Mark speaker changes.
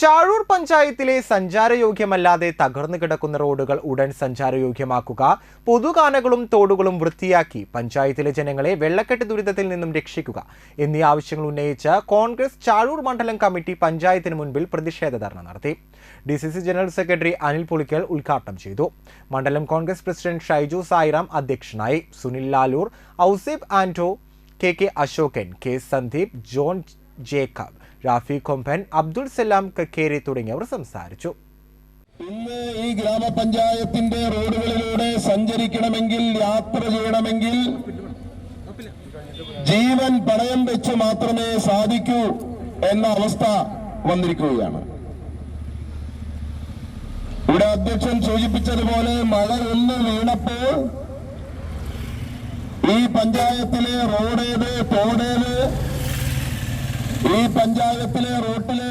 Speaker 1: ചാഴൂർ പഞ്ചായത്തിലെ സഞ്ചാരയോഗ്യമല്ലാതെ തകർന്നു കിടക്കുന്ന റോഡുകൾ ഉടൻ സഞ്ചാരയോഗ്യമാക്കുക. പൊതുകാനകളും തോടുകളും വൃത്തിയാക്കി പഞ്ചായത്തിലെ ജനങ്ങളെ വെള്ളക്കെട്ട് ദുരിതത്തിൽ നിന്നും രക്ഷിക്കുക എന്നീ ആവശ്യങ്ങൾ ഉന്നയിച്ച് കോൺഗ്രസ് ചാഴൂർ മണ്ഡലം കമ്മിറ്റി പഞ്ചായത്തിന് മുൻപിൽ പ്രതിഷേധ ധർണ നടത്തി. D general secretary Anil Pulikkal ഉദ്ഘാടനം ചെയ്തു. മണ്ഡലം കോൺഗ്രസ് പ്രസിഡന്റ് ഷൈജു സായിറാം അധ്യക്ഷനായി. Sunil Lalur Ouseph Anto K K Ashokan K Sandeep John Jacob Rafi Komban Abdul Salam Kakkeri തുടങ്ങിയവർ സംസാരിച്ചു.
Speaker 2: ഇന്ന് ഈ ഗ്രാമപഞ്ചായത്തിന്റെ റോഡുകളിലൂടെ സഞ്ചരിക്കണമെങ്കിൽ യാത്ര ചെയ്യണമെങ്കിൽ ജീവൻ പണയം വെച്ച് മാത്രമേ സാധിക്കൂ എന്ന അവസ്ഥ വന്നിരിക്കുകയാണ്. ഇവിടെ അധ്യക്ഷൻ സൂചിപ്പിച്ചതുപോലെ മഴ ഒന്ന് വീണപ്പോൾ ഈ പഞ്ചായത്തിലെ റോഡേത് തോടേത് ഈ പഞ്ചായത്തിലെ റോട്ടിലെ